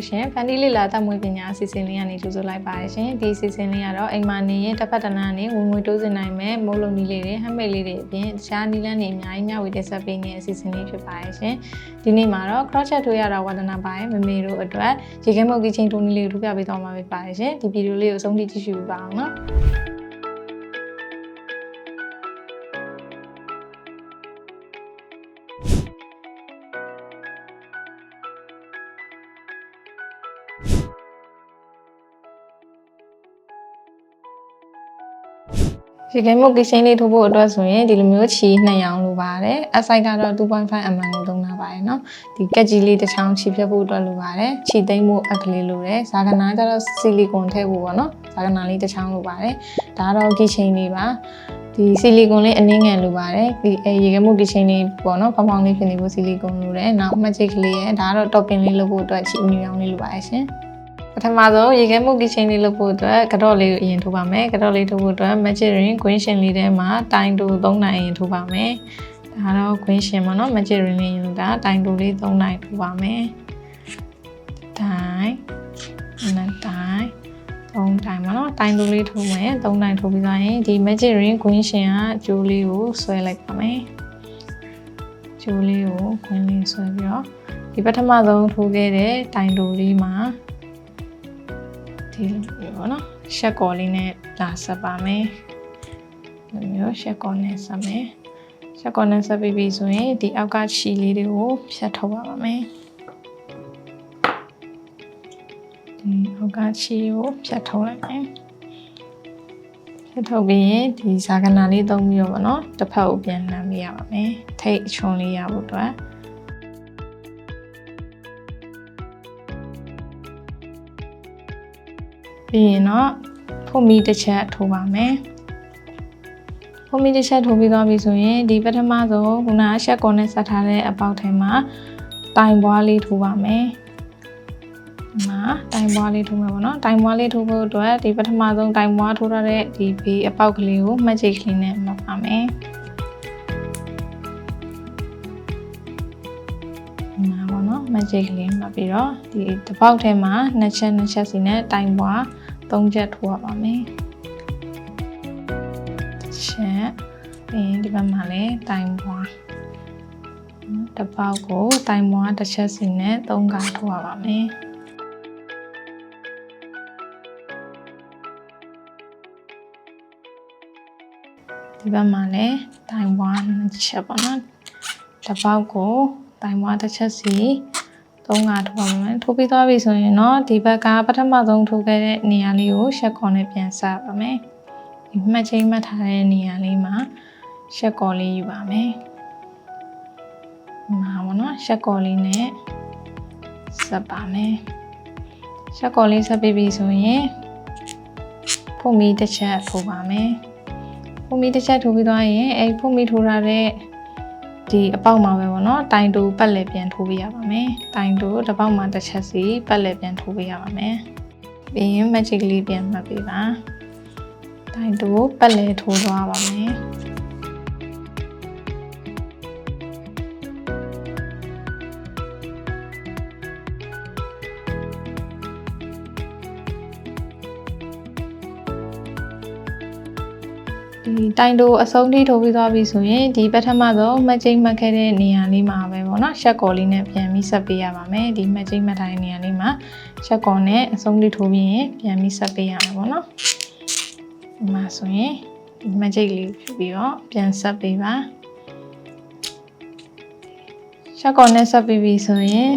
္ဂလာပါမေတို့ရှင်ဖန်တီလေးလာတတ်မွေးပညာအစီအစဉ်လေးကနေကြိုဆိုလိုက်ပါတယ်ရှင်ဒီအစီအစဉ်လေးကတော့အိမ်မာနေရင်တစ်ဖက်တစ်နားနေဝင်ငွေတိုးစင်နိုင်မဲ့မိုးလုံးနီးလေးတွေဟမ်မိတ်လေးတွေအပြင်တခြားနီးလန်းတွေအများကြီးမျှဝေတင်ဆက်ပေးနေတဲ့အစီအစဉ်လေးဖြစ်ပါတယ်ရှင်ဒီနေ့မှာတော့ crochet ထိုးရတာဝါသနာပါရဲ့မမေတို့အတွက်ရေခဲမုတ်ကြီးချင်းထိုးနည်းလေးကိုထုတ်ပြပေးသွားမှာဖြစ်ပါတယ်ရှင်ဒီဗီဒီယိုလေးကိုအဆုံးထိကြည့်ရှုပေးပါအောင်နော် ရေခဲမုတ်ကရှင်လေးထိုးဖို့အတွက်ဆိုရင်ဒီလိုမျိုးချီ2ရောင်လိုပါတယ်အဆိုင်ကတော့2.5 mm ကိုသုံးတာပါတယ်เนาะဒီကက်ကြီးလေးတစ်ချောင်းချီဖြတ်ဖို့အတွက်လိုပါတယ်ချီသိမ့်ဖို့အကလေးလိုတယ်ဇာကနာကျတော့ဆီလီကွန်ထည့်ဖို့ပေါ့เนาะဇာကနာလေးတစ်ချောင်းလိုပါတယ်ဒါကတော့ကီရှင်လေးပါဒီဆီလီကွန်လေးအနည်းငယ်လိုပါတယ်ဒီအဲရေခဲမုတ်ကရှင်လေးပေါ့เนาะဖောင်ဖောင်လေးဖြစ်နေဖို့ဆီလီကွန်လိုတယ်နောက်မှတ်ချိတ်ကလေးရဲ့ဒါကတော့ topping လေးလုပ်ဖို့အတွက်ချီညူရောင်လေးလိုပါတယ်ရှင် ပထမဆုံးရေခဲမှုကီချင်းလေးလုပ်ဖို့အတွက်ကတော့လေးကိုအရင်ထိုးပါမယ်ကတော့လေးထိုးဖို့အတွက် magic ring green shin လေးထဲမှာတိုင်တူ3နိုင်အရင်ထိုးပါမယ်ဒါတော့ green shin ပေါ့နော် magic ring လေးယူတာတိုင်တူလေး3နိုင်ထိုးပါမယ်တိုင်နှစ်တိုင်3တိုင်ပေါ့နော်တိုင်တူလေးထိုးမယ်3တိုင်ထိုးပြီးသွားရင်ဒီ magic ring green shin ကကျိုးလေးကိုဆွဲလိုက်ပါမယ်ကျိုးလေးကို green လေးဆွဲပြီးတော့ဒီပထမဆုံးထိုးခဲ့တဲ့တိုင်တူလေးမှာ ဒီလိုမျိုးပေါ့နော်ရှက်ကော်လေးနဲ့လာဆက်ပါမယ်ဒီမျိုးရှက်ကော်နဲ့ဆက်မယ်ရှက်ကော်နဲ့ဆက်ပြီးပြီဆိုရင်ဒီအောက်ကချီလေးတွေကိုဖြတ်ထုတ်ပါပါမယ်ဒီအောက်ကချီကိုဖြတ်ထုတ်လိုက်မယ်ဖြတ်ထုတ်ပြီးရင်ဒီဇာကနာလေးသုံးပြီးတော့ပေါ့နော်တစ်ဖက်ကိုပြန်လှမ်းပေးရပါမယ်ထိတ်အချွန်လေးရဖို့အတွက် ပြီးရင်တော့ဖုန်မီတစ်ချက်ထိုးပါမယ်ဖုန်မီတစ်ချက်ထိုးပြီးသွားပြီဆိုရင်ဒီပထမဆုံးခုနကရှက်ကွန်နဲ့ဆက်ထားတဲ့အပေါက်ထဲမှာတိုင်ပွားလေးထိုးပါမယ်ဒီမှာတိုင်ပွားလေးထိုးမယ်ပေါ့နော်တိုင်ပွားလေးထိုးဖို့အတွက်ဒီပထမဆုံးတိုင်ပွားထိုးရတဲ့ဒီဘေးအပေါက်ကလေးကိုမှတ်ချိတ်ကလေးနဲ့မှတ်ပါမယ်နာပါတော့ magic ကလေးမှတ်ပြီးတော့ဒီတစ်ပေါက်ထဲမှာနှစ်ချက်နှစ်ချက်စီနဲ့တိုင်ပွား သုံးချက်ထိုးရပါမယ်ချက်ပြီးရင်ဒီဘက်မှာလည်းတိုင်ပွားတစ်ပေါက်ကိုတိုင်ပွားတစ်ချက်စီနဲ့သုံးခါထိုးရပါမယ်ဒီဘက်မှာလည်းတိုင်ပွားနှစ်ချက်ပေါ့နော်တစ်ပေါက်ကိုတိုင်ပွားတစ်ချက်စီ သုံးငါထိုးပါမယ်ထိုးပြီးသွားပြီဆိုရင်တော့ဒီဘက်ကပထမဆုံးထိုးခဲ့တဲ့နေရာလေးကိုရှက်ခွန်နဲ့ပြန်စပါမယ်ဒီမှတ်ချင်းမှတ်ထားတဲ့နေရာလေးမှာရှက်ကော်လေးယူပါမယ်ဒီမှာပေါ့နော်ရှက်ကော်လေးနဲ့ဆက်ပါမယ်ရှက်ကော်လေးဆက်ပြီးပြီဆိုရင်ဖုန်မီတစ်ချက်ထိုးပါမယ်ဖုန်မီတစ်ချက်ထိုးပြီးသွားရင်အဲ့ဖုန်မီထိုးထားတဲ့ ဒီအပေါက်မှာပဲပေါ့နော်တိုင်တူပတ်လက်ပြန်ထိုးပေးရပါမယ်တိုင်တူတစ်ပေါက်မှာတစ်ချက်စီပတ်လက်ပြန်ထိုးပေးရပါမယ်ပြီးရင် magic လေးပြန်မှတ်ပေးပါတိုင်တူပတ်လက်ထိုးသွားပါမယ် တိုင်တိုအဆုံးထိထိုးပြီးသွားပြီဆိုရင်ဒီပထမဆုံးမှတ်ချိတ်မှတ်ခဲ့တဲ့နေရာလေးမှာပဲပေါ့နော်ရှက်ကော်လေးနဲ့ပြန်ပြီးဆက်ပေးရပါမယ်ဒီမှတ်ချိတ်မှတ်ထားတဲ့နေရာလေးမှာရှက်ကော်နဲ့အဆုံးထိထိုးပြီးရင်ပြန်ပြီးဆက်ပေးရမှာပေါ့နော်ဒီမှာဆိုရင်ဒီမှတ်ချိတ်လေးဖြူပြီးတော့ပြန်ဆက်ပေးပါရှက်ကော်နဲ့ဆက်ပြီးပြီဆိုရင်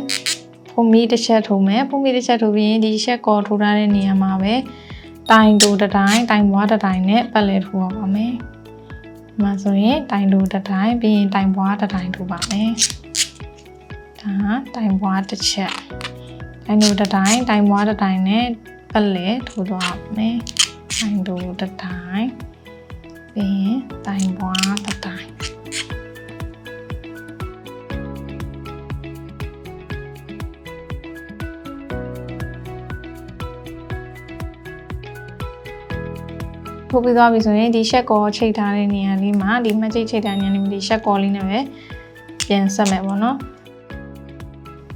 ဖုန်မီတစ်ချက်ထိုးမယ်ဖုန်မီတစ်ချက်ထိုးပြီးရင်ဒီရှက်ကော်ထိုးထားတဲ့နေရာမှာပဲ တိုင်တူတစ်တိုင်းတိုင်ဘွားတစ်တိုင်းနဲ့ပတ်လဲထိုးရပါမယ်။ဒီမှာဆိုရင်တိုင်တူတစ်တိုင်းပြီးရင်တိုင်ဘွားတစ်တိုင်းထိုးပါမယ်။ဒါတိုင်ဘွားတစ်ချက်တိုင်တူတစ်တိုင်းတိုင်ဘွားတစ်တိုင်းနဲ့ပတ်လဲထိုးသွားပါမယ်။တိုင်တူတစ်တိုင်းပြီးရင်တိုင်ဘွားတစ်တိုင်း ထိုးပြီးသွားပြီဆိုရင်ဒီရှက်ကောချိတ်ထားတဲ့နေရာလေးမှာဒီမှတ်ချိတ်ချိတ်ထားတဲ့နေရာလေးမှာဒီရှက်ကောလေးနဲ့ပဲပြန်ဆက်မယ်ပေါ့နော်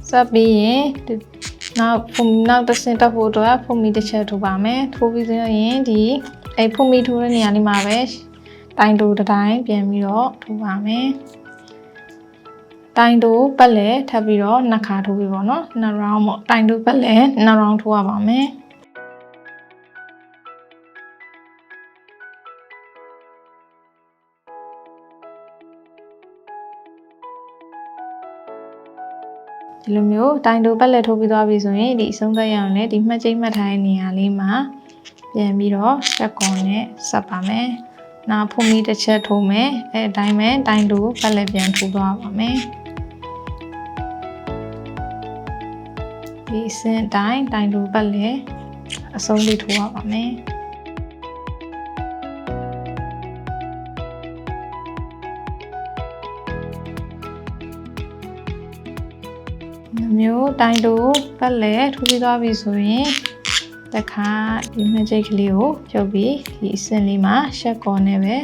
ဆက်ပြီးရင်ဒီနောက်ဖုန်နောက်တစ်ဆင့်တက်ဖို့အတွက်ဖုန်မီတစ်ချက်ထိုးပါမယ်ထိုးပြီးဆိုရင်ဒီအဲ့ဖုန်မီထိုးတဲ့နေရာလေးမှာပဲတိုင်တိုတစ်တိုင်းပြန်ပြီးတော့ထိုးပါမယ်တိုင်တိုပတ်လဲထပ်ပြီးတော့နှစ်ခါထိုးပြီးပေါ့နော်နှစ် round ပေါ့တိုင်တိုပတ်လဲနှစ် round ထိုးရပါမယ် ဒီလိုမျိုးတိုင်တိုပတ်လက်ထိုးပြီးသွားပြီဆိုရင်ဒီအဆုံးသက်ရအောင်လည်းဒီမှတ်ချိန်မှတ်ထားတဲ့နေရာလေးမှာပြန်ပြီးတော့ဆက်ကွန်နဲ့ဆက်ပါမယ်။နာဖုန်မီတစ်ချက်ထိုးမယ်။အဲအတိုင်းပဲတိုင်တိုပတ်လက်ပြန်ထိုးသွားပါမယ်။ဒီအစင်တိုင်းတိုင်တိုပတ်လက်အဆုံးလေးထိုးရပါမယ်။ တိုင်းတို့ပတ်လဲထိုးပြီးသွားပြီဆိုရင်တခါဒီမဂျိတ်ကလေးကိုဖြုတ်ပြီးဒီအစင်လေးမှာရှက်ကော်နဲ့ပဲ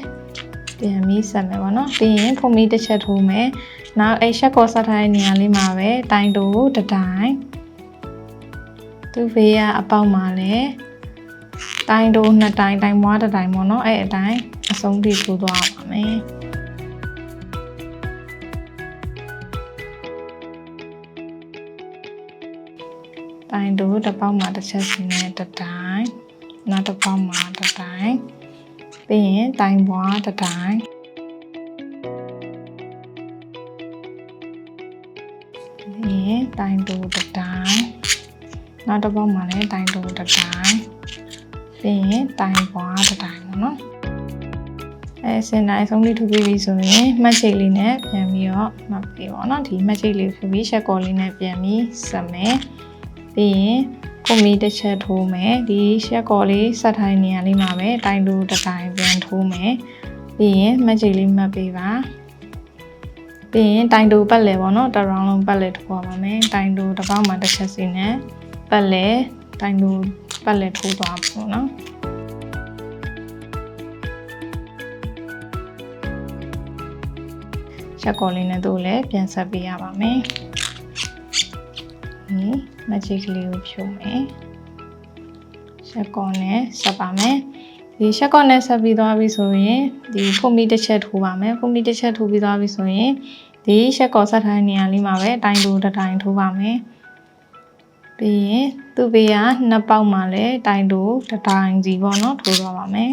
ပြန်ပြီးဆက်မယ်ပေါ့နော်ပြီးရင်ဖုန်မီတစ်ချက်ထိုးမယ်နောက်အဲ့ရှက်ကော်ဆက်ထားတဲ့နေရာလေးမှာပဲတိုင်းတို့တစ်တိုင်းသူ့ဖေးကအပေါက်မှာလဲတိုင်းတို့နှစ်တိုင်းတိုင်းမွားတစ်တိုင်းပေါ့နော်အဲ့အတိုင်းအဆုံးထိထိုးသွားပါမယ် တိုင်တို့တစ်ပေါက်မှာတစ်ချက်စီနဲ့တစ်တိုင်းနောက်တစ်ပေါက်မှာတစ်တိုင်းပြီးရင်တိုင်ပွားတစ်တိုင်းပြီးရင်တိုင်တို့တစ်တိုင်းနောက်တစ်ပေါက်မှာလည်းတိုင်တို့တစ်တိုင်းပြီးရင်တိုင်ပွားတစ်တိုင်းပေါ့နော်အဲစင်တိုင်းဆုံးလေးထုတ်ပြီးပြီဆိုရင်မှတ်ချိတ်လေးနဲ့ပြန်ပြီးတော့မှတ်ပြီးပေါ့နော်ဒီမှတ်ချိတ်လေးဖြပြီးရှက်ကော်လေးနဲ့ပြန်ပြီးဆက်မယ် ပြီးရင်ကိုမီတစ်ချက်ထိုးမယ်ဒီရှက်ကော်လေးဆက်ထိုင်းနေရာလေးမှာပဲတိုင်တူတစ်တိုင်းပြန်ထိုးမယ်ပြီးရင်မက်ဂျိလေးမှတ်ပေးပါပြီးရင်တိုင်တူပတ်လဲပေါ့နော်တစ်ရောင်းလုံးပတ်လဲထိုးပါပါမယ်တိုင်တူတစ်ပေါက်မှာတစ်ချက်စီနဲ့ပတ်လဲတိုင်တူပတ်လဲထိုးသွားပေါ့နော်ရှက်ကော်လေးနဲ့တို့လည်းပြန်ဆက်ပေးရပါမယ် ဒီမဂျစ်ကလေးကိုဖြုတ်မယ်ရှက်ကွန်နဲ့ဆက်ပါမယ်ဒီရှက်ကွန်နဲ့ဆက်ပြီးသွားပြီဆိုရင်ဒီဖုန်မီတစ်ချက်ထိုးပါမယ်ဖုန်မီတစ်ချက်ထိုးပြီးသွားပြီဆိုရင်ဒီရှက်ကော်ဆက်ထားတဲ့နေရာလေးမှာပဲအတိုင်းတူတစ်တိုင်းထိုးပါမယ်ပြီးရင်သူ့ဘေးကနှစ်ပေါက်မှာလည်းတိုင်းတူတစ်တိုင်းစီပေါ့နော်ထိုးသွားပါမယ်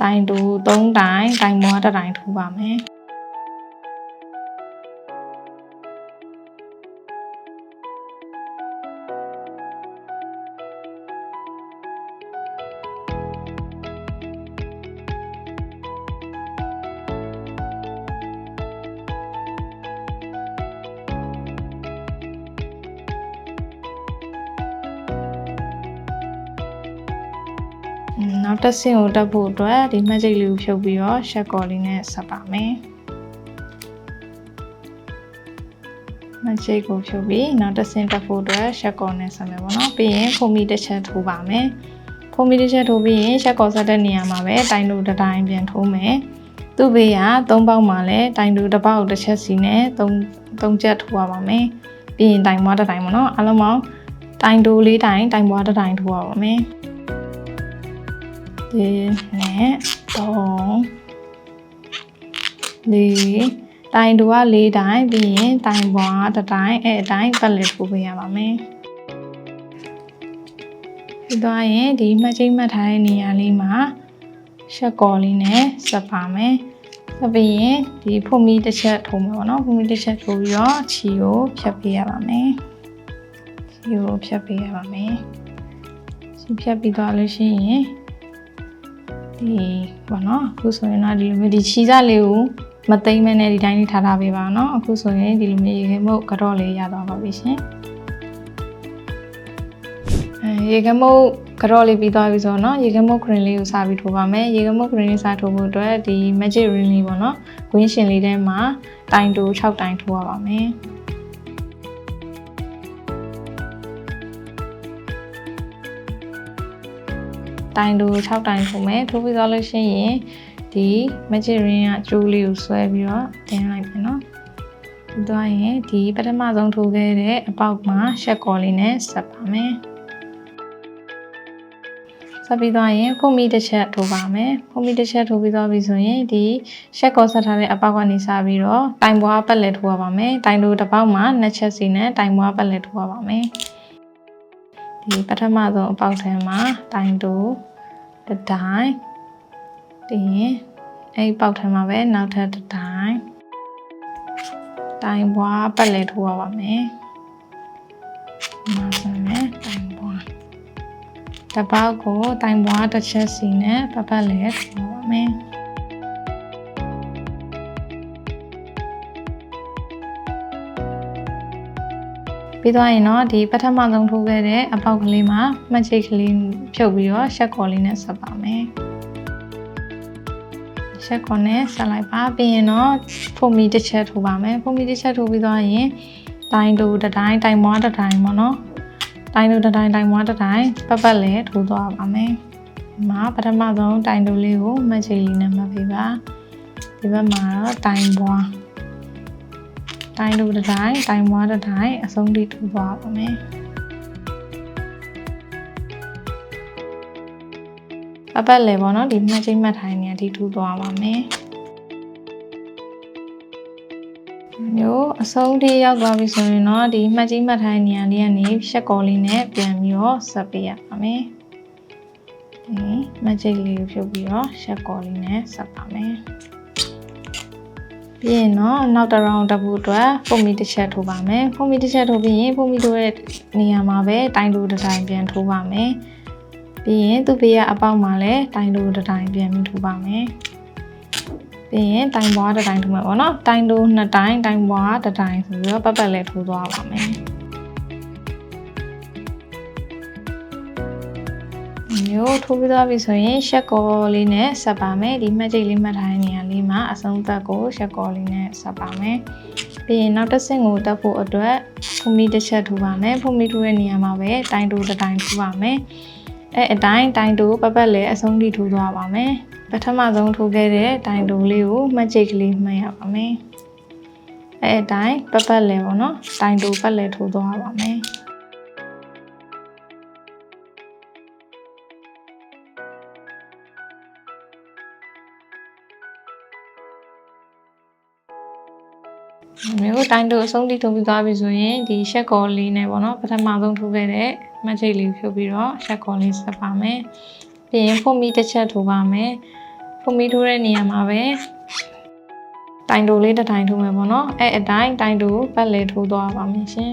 တိုင်းတူ၃တိုင်းတိုင်းမွားတစ်တိုင်းထိုးပါမယ် နောက်တစ်ဆင့်ကိုတက်ဖို့အတွက်ဒီ magic လေးကိုဖြုတ်ပြီးတော့ shot call လေးနဲ့ဆက်ပါမယ် magic ကိုဖြုတ်ပြီးနောက်တစ်ဆင့်တက်ဖို့အတွက် shot call နဲ့ဆက်မယ်ပေါ့နော်ပြီးရင်ဖုန်မီတစ်ချက်ထိုးပါမယ်ဖုန်မီတစ်ချက်ထိုးပြီးရင် shot call ဆက်တဲ့နေရာမှာပဲတိုင်တူတစ်တိုင်းပြန်ထိုးမယ်သူ့ဘေးက၃ပေါက်မှာလည်းတိုင်တူတစ်ပေါက်တစ်ချက်စီနဲ့၃၃ချက်ထိုးရပါမယ်ပြီးရင်တိုင်မွားတစ်တိုင်းပေါ့နော်အလုံးပေါင်းတိုင်တူလေးတိုင်းတိုင်မွားတစ်တိုင်းထိုးရပါမယ် ဒီနဲ့3လေးတိုင်တူက၄တိုင်းပြီးရင်တိုင်ပွားတစ်တိုင်းအဲ့အတိုင်းပတ်လက်ထိုးပေးရပါမယ်ပြီးသွားရင်ဒီမှတ်ချိမှတ်ထားတဲ့နေရာလေးမှာရှက်ကော်လေးနဲ့ဆက်ပါမယ်ဆက်ပြီးရင်ဒီဖုန်မီတစ်ချက်ထိုးမယ်ပေါ့နော်ဖုန်မီတစ်ချက်ထိုးပြီးတော့ခြီကိုဖြတ်ပေးရပါမယ်ခြီကိုဖြတ်ပေးရပါမယ်ခြီဖြတ်ပြီးသွားလို့ရှိရင် ဒီပေါ့နော်အခုဆိုရင်တော့ဒီလိုမျိုးဒီချီစားလေးကိုမသိမ့်မဲနဲ့ဒီတိုင်းလေးထားထားပေးပါနော်အခုဆိုရင်ဒီလိုမျိုးရေခဲမုတ်ကတော့လေးရသွားပါပြီရှင်အဲရေခဲမုတ်ကတော့လေးပြီးသွားပြီဆိုတော့နော်ရေခဲမုတ် green လေးကိုစပြီးထိုးပါမယ်ရေခဲမုတ် green လေးစထိုးဖို့အတွက်ဒီ magic ring လေးပေါ့နော်ဂွင်းရှင်လေးထဲမှာတိုင်တို6တိုင်ထိုးရပါမယ် တိုင်တူ6တိုင်ထိုးမယ်ထိုးပြီးသွားလို့ရှိရင်ဒီ magic ring ကကျိုးလေးကိုဆွဲပြီးတော့တင်လိုက်ပြီနော်ပြီးသွားရင်ဒီပထမဆုံးထိုးခဲ့တဲ့အပေါက်မှာရှက်ကော်လေးနဲ့ဆက်ပါမယ်ဆက်ပြီးသွားရင်ဖုန်မီတစ်ချက်ထိုးပါမယ်ဖုန်မီတစ်ချက်ထိုးပြီးသွားပြီဆိုရင်ဒီရှက်ကော်ဆက်ထားတဲ့အပေါက်ကနေစပြီးတော့တိုင်ပွားပတ်လက်ထိုးရပါမယ်တိုင်တို့တစ်ပေါက်မှာနှစ်ချက်စီနဲ့တိုင်ပွားပတ်လက်ထိုးရပါမယ် ဒီပထမဆုံးအပေါက်ထဲမှာတိုင်တို့တစ်တိုင်းပြီးရင်အဲ့ဒီပေါက်ထဲမှာပဲနောက်ထပ်တစ်တိုင်းတိုင်ပွားပတ်လက်ထိုးရပါမယ်မှာဆိုရင်တိုင်ပွားတပေါက်ကိုတိုင်ပွားတစ်ချက်စီနဲ့ပတ်ပတ်လက်ထိုးရပါမယ် ပြီးသွားရင်တော့ဒီပထမဆုံးထိုးခဲ့တဲ့အပေါက်ကလေးမှာမှတ်ချိတ်ကလေးဖြုတ်ပြီးတော့ရှက်ကော်လေးနဲ့ဆက်ပါမယ်ရှက်ကော်နဲ့ဆက်လိုက်ပါပြီးရင်တော့ဖုန်မီတစ်ချက်ထိုးပါမယ်ဖုန်မီတစ်ချက်ထိုးပြီးသွားရင်တိုင်းတူတစ်တိုင်းတိုင်မွားတစ်တိုင်းပေါ့နော်တိုင်းတူတစ်တိုင်းတိုင်မွားတစ်တိုင်းပတ်ပတ်လဲထိုးသွားပါမယ်ဒီမှာပထမဆုံးတိုင်တူလေးကိုမှတ်ချိတ်လေးနဲ့မှတ်ပေးပါဒီဘက်မှာတော့တိုင်ပွား တိုင်းတို့တစ်တိုင်းတိုင်းမွားတစ်တိုင်းအဆုံးထိထူသွားပါမယ်အပတ်လေပေါ့နော်ဒီမှတ်ချင်းမှတ်ထိုင်နေဒီထူသွားပါမယ်မျိုးအဆုံးထိရောက်သွားပြီဆိုရင်တော့ဒီမှတ်ချင်းမှတ်ထိုင်နေရာလေးကနေရှက်ကော်လေးနဲ့ပြန်ပြီးတော့ဆက်ပေးရပါမယ်ဒီမှတ်ချိတ်လေးကိုဖြုတ်ပြီးတော့ရှက်ကော်လေးနဲ့ဆက်ပါမယ် ပြီးရင်တော့နောက်တစ် round တက်ဖို့အတွက်ပုံမီတစ်ချက်ထိုးပါမယ်ပုံမီတစ်ချက်ထိုးပြီးရင်ပုံမီထိုးတဲ့နေရာမှာပဲတိုင်တိုတစ်တိုင်းပြန်ထိုးပါမယ်ပြီးရင်သူ့ဘေးကအပေါက်မှာလည်းတိုင်တိုတစ်တိုင်းပြန်ပြီးထိုးပါမယ်ပြီးရင်တိုင်ပွားတစ်တိုင်းထိုးမှာပေါ့နော်တိုင်တိုနှစ်တိုင်းတိုင်ပွားတစ်တိုင်းဆိုပြီးတော့ပတ်ပတ်လေးထိုးသွားပါမယ် မျိုးထိုးပြီးသွားပြီဆိုရင်ရှက်ကောလေးနဲ့ဆက်ပါမယ်ဒီမှတ်ချိတ်လေးမှတ်ထားတဲ့နေရာလေးမှာအဆုံးသက်ကိုရှက်ကောလေးနဲ့ဆက်ပါမယ်ပြီးရင်နောက်တစ်ဆင့်ကိုတက်ဖို့အတွက်ဖုန်မီတစ်ချက်ထိုးပါမယ်ဖုန်မီထိုးတဲ့နေရာမှာပဲတိုင်တိုတစ်တိုင်ထိုးပါမယ်အဲအတိုင်းတိုင်တိုပတ်ပတ်လည်းအဆုံးထိထိုးသွားပါမယ်ပထမဆုံးထိုးခဲ့တဲ့တိုင်တိုလေးကိုမှတ်ချိတ်ကလေးမှတ်ရပါမယ်အဲအတိုင်းပတ်ပတ်လည်းပေါ့နော်တိုင်တိုပတ်လည်းထိုးသွားပါမယ် မျိုးတိုင်းတို့အဆုံးထိထုံပြီးသွားပြီဆိုရင်ဒီရှက်ကော်လေးနဲ့ပေါ့နော်ပထမဆုံးထိုးခဲ့တဲ့မတ်ချိတ်လေးဖြုတ်ပြီးတော့ရှက်ကော်လေးဆက်ပါမယ်ပြီးရင်ဖုန်မီတစ်ချက်ထိုးပါမယ်ဖုန်မီထိုးတဲ့နေရာမှာပဲတိုင်တိုလေးတစ်တိုင်းထိုးမယ်ပေါ့နော်အဲ့အတိုင်းတိုင်တိုပတ်လေထိုးသွားပါမယ်ရှင်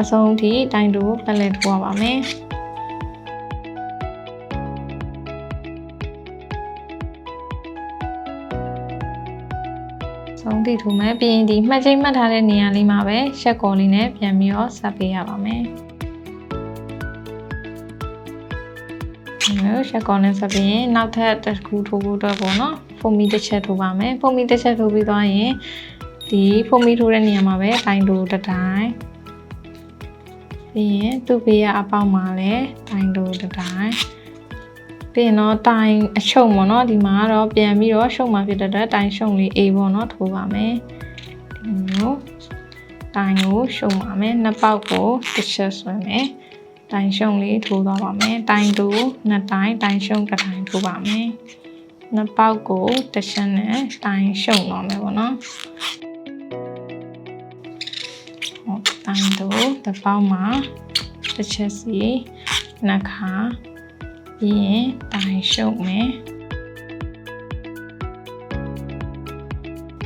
အဆုံးထိတိုင်တိုပတ်လေထိုးပါမယ် ဆုံးထိထိုးမယ်ပြီးရင်ဒီမှတ်ချိတ်မှတ်ထားတဲ့နေရာလေးမှာပဲရှက်ကော်လေးနဲ့ပြန်ပြီးတော့ဆက်ပေးရပါမယ်နော်ရှက်ကော်နဲ့ဆက်ပြီးရင်နောက်ထပ်တစ်ခုထိုးဖို့အတွက်ပေါ့နော်ဖုန်မီတစ်ချက်ထိုးပါမယ်ဖုန်မီတစ်ချက်ထိုးပြီးသွားရင်ဒီဖုန်မီထိုးတဲ့နေရာမှာပဲတိုင်တိုတစ်တိုင်းပြီးရင်သူ့ဘေးကအပေါက်မှာလည်းတိုင်တိုတစ်တိုင်း ပြီးရင်တော့တိုင်အရှုံပေါ့နော်ဒီမှာကတော့ပြန်ပြီးတော့ရှုံမှာဖြစ်တဲ့အတွက်တိုင်ရှုံလေး A ပေါ့နော်ထိုးပါမယ်ဒီမျိုးတိုင်ကိုရှုံပါမယ်နှစ်ပေါက်ကိုတစ်ချက်ဆွဲမယ်တိုင်ရှုံလေးထိုးသွားပါမယ်တိုင်တူနှစ်တိုင်တိုင်ရှုံတစ်တိုင်ထိုးပါမယ်နှစ်ပေါက်ကိုတစ်ချက်နဲ့တိုင်ရှုံသွားမယ်ပေါ့နော်ဟုတ်တိုင်တူတစ်ပေါက်မှာတစ်ချက်စီနှစ်ခါ ပြီးရင်တိုင်ရှုံမယ်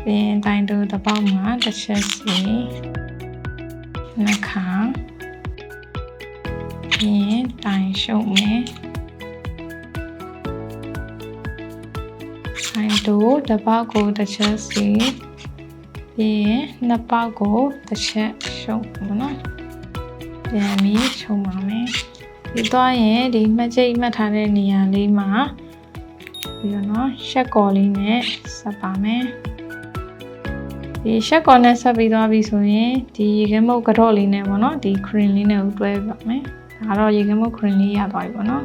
ပြီးရင်တိုင်တူတစ်ပေါက်မှာတစ်ချက်စီနှစ်ခါပြီးရင်တိုင်ရှုံမယ်တိုင်တူတစ်ပေါက်ကိုတစ်ချက်စီပြီးရင်နှစ်ပေါက်ကိုတစ်ချက်ရှုံမယ်နော်ပြန်ပြီးရှုံပါမယ် ဒီသွားရင်ဒီမှတ်ချိတ်မှတ်ထားတဲ့နေရာလေးမှာပြီးတော့နော်ရှက်ကော်လေးနဲ့ဆက်ပါမယ်ဒီရှက်ကော်နဲ့ဆက်ပြီးသွားပြီဆိုရင်ဒီရေခဲမုတ်ကတော့လေးနဲ့ပေါ့နော်ဒီ cream လေးနဲ့ကိုတွဲပါမယ်ဒါတော့ရေခဲမုတ် cream လေးရသွားပြီပေါ့နော်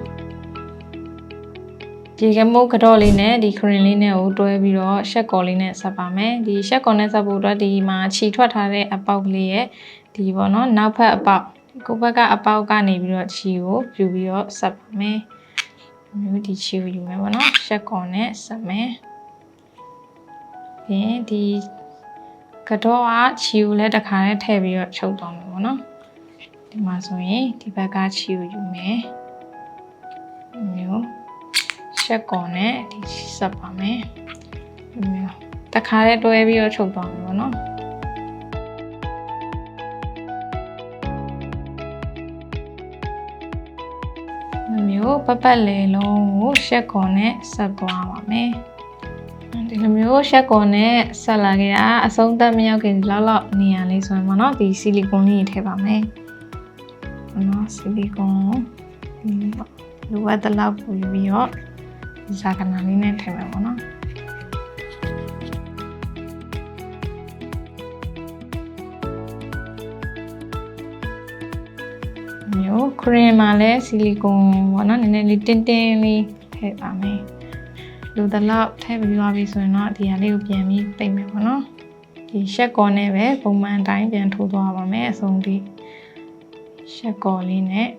ဒီကမုတ်ကတော့လေးနဲ့ဒီခရင်လေးနဲ့ကိုတွဲပြီးတော့ရှက်ကော်လေးနဲ့ဆက်ပါမယ်ဒီရှက်ကော်နဲ့ဆက်ဖို့အတွက်ဒီမှာခြီထွက်ထားတဲ့အပေါက်ကလေးရဲ့ဒီပေါ့နော်နောက်ဖက်အပေါက် ကိုယ့်ဘက်ကအပေါက်ကနေပြီးတော့ခြီကိုယူပြီးတော့ဆက်ပါမယ်မျိုးဒီခြီကိုယူမယ်ပေါ့နော်ရှက်ကော်နဲ့ဆက်မယ်ပြီးရင်ဒီကတော့ကခြီကိုလည်းတစ်ခါနဲ့ထည့်ပြီးတော့ချုပ်သွားမယ်ပေါ့နော်ဒီမှာဆိုရင်ဒီဘက်ကခြီကိုယူမယ်မျိုးချက်ကွန်နဲ့ဒီဆက်ပါမယ်ဒီမျိုးတခါတည်းတွဲပြီးတော့ချုပ်သွားမှာပေါ့နော် မျိုးပပတ်လေလုံးကိုရှက်ကွန်နဲ့ဆက်သွားပါမယ်ဒီလိုမျိုးရှက်ကွန်နဲ့ဆက်လာခဲ့တာအဆုံးသက်မရောက်ခင်ဒီလောက်လောက်နေရလေးဆိုရင်ပေါ့နော်ဒီဆီလီကွန်လေးထည့်ပါမယ်နော်ဆီလီကွန်ဒီလိုအပ်တဲ့လောက်ပူပြီးတော့ဇာကနာလေးနဲ့ထည့်မယ်ပေါ့နော် ခရင်မှာလည်းဆီလီကွန်ပေါ့နော်နည်းနည်းလေးတင်းတင်းလေးထည့်ပါမယ်လူတလောက်ထည့်ပြီးသွားပြီဆိုရင်တော့ဒီဟာလေးကိုပြန်ပြီးပိတ်မယ်ပေါ့နော်ဒီရှက်ကော်နဲ့ပဲပုံမှန်အတိုင်းပြန်ထိုးသွားပါမယ်အဆုံးထိရှက်ကော်လေးနဲ့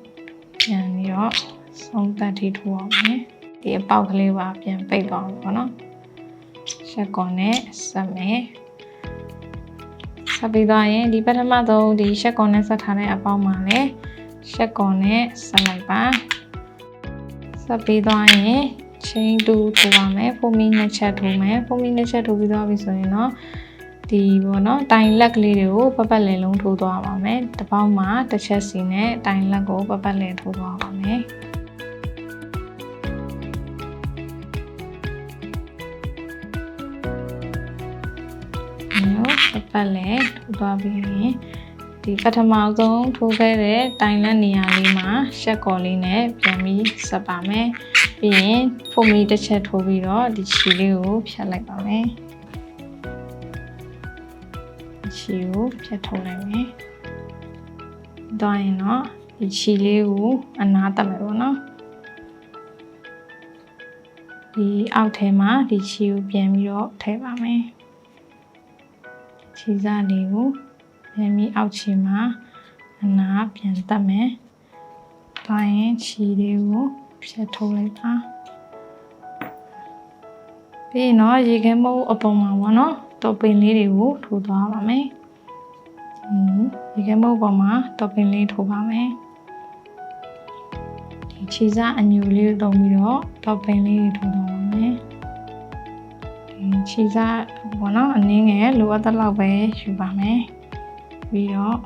ပြန်ပြီးတော့ဆုံးသက်ထိထိုးအောင်မယ်ဒီအပေါက်ကလေးပါပြန်ပိတ်သွားမှာပေါ့နော်ရှက်ကွန်နဲ့ဆက်မယ်ဆက်ပြီးသွားရင်ဒီပထမဆုံးဒီရှက်ကွန်နဲ့ဆက်ထားတဲ့အပေါက်မှာလည်း ရှက်ကွန်နဲ့ဆက်လိုက်ပါဆက်ပြီးသွားရင်ချင်းတူထိုးပါမယ်4မိနစ်ချက်ထိုးမယ်4မိနစ်ချက်ထိုးပြီးသွားပြီဆိုရင်တော့ဒီပေါ့နော်တိုင်လက်ကလေးတွေကိုပပတ်လည်လုံးထိုးသွားပါမယ်တစ်ပေါက်မှာတစ်ချက်စီနဲ့တိုင်လက်ကိုပပတ်လည်ထိုးသွားပါမယ်မျိုးပတ်ပတ်လဲထိုးသွားပြီးရင် ဒီပထမဆုံးထိုးခဲ့တဲ့တိုင်လက်နေရာလေးမှာရှက်ကော်လေးနဲ့ပြန်ပြီးဆက်ပါမယ်ပြီးရင်ဖုန်မီတစ်ချက်ထိုးပြီးတော့ဒီချီလေးကိုဖြတ်လိုက်ပါမယ်ချီကိုဖြတ်ထုတ်လိုက်မယ်တော့ရင်တော့ဒီချီလေးကိုအနားတက်မယ်ပေါ့နော်ဒီအောက်ထဲမှာဒီချီကိုပြန်ပြီးတော့ထည့်ပါမယ်ခြေစလေးကို ပြန်ပြီးအောက်ခြေမှာအနာပြန်တက်မယ်။ဒါရင်ခြေလေးကိုဖြတ်ထုတ်လိုက်ပါ။ပြီးရင်တော့ရေခဲမုတ်အပေါ်မှာပေါ့နော်။တော့ပင်လေးတွေကိုထိုးသွားပါမယ်။ဟင်းရေခဲမုတ်ပေါ်မှာတော့ပင်လေးထိုးပါမယ်။ဒီခြေစအညူလေးကိုတုံးပြီးတော့တော့ပင်လေးတွေထိုးသွားပါမယ်။ဒီခြေစားဘောနော်အနည်းငယ်လိုအပ်တဲ့လောက်ပဲယူပါမယ် ပြီးတော့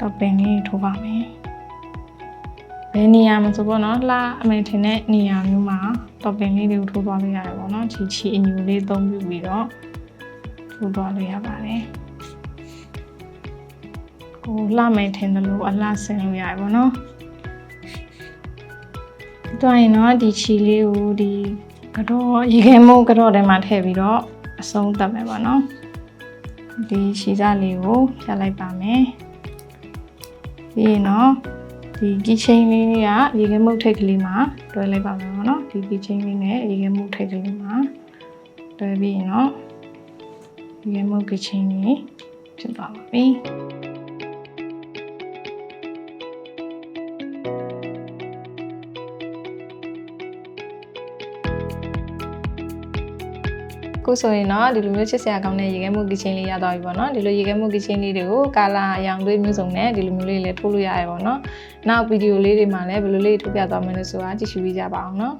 တော့ပင်လေးထိုးပါမယ်ဘယ်နေရာမှာဆိုပေါ့နော်လှအမေထင်တဲ့နေရာမျိုးမှာတော့ပင်လေးတွေကိုထိုးသွားလို့ရတယ်ပေါ့နော်ခြေချီအညူလေးသုံးပြီးပြီးတော့ထိုးသွားလို့ရပါတယ်ကိုလှမယ်ထင်တယ်လို့အလှဆင်လို့ရတယ်ပေါ့နော်တွိုင်းတော့ဒီချီလေးကိုဒီကတော့ရေခဲမိုးကတော့ထဲမှာထည့်ပြီးတော့အဆုံးသတ်မယ်ပေါ့နော် ဒီရှည်စားလေးကိုဖြတ်လိုက်ပါမယ်ပြီးရင်တော့ဒီကီချင်းလေးကရေခဲမုတ်ထိတ်ကလေးမှာတွဲလိုက်ပါမယ်ပေါ့နော်ဒီကီချင်းလေးနဲ့ရေခဲမုတ်ထိတ်ကလေးမှာတွဲပြီးရင်တော့ရေခဲမုတ်ကီချင်းလေးဖြစ်သွားပါပြီ ခုဆိုရင်တော့ဒီလိုမျိုးချစ်စရာကောင်းတဲ့ရေခဲမှုကီချင်းလေးရသွားပြီပေါ့နော်ဒီလိုရေခဲမှုကီချင်းလေးတွေကိုကာလာအရောင်သွေးမျိုးစုံနဲ့ဒီလိုမျိုးလေးလည်းထိုးလို့ရတယ်ပေါ့နော်နောက်ဗီဒီယိုလေးတွေမှာလည်းဘယ်လိုလေးထုတ်ပြသွားမလဲဆိုတာကြည့်ရှုပေးကြပါအောင်နော်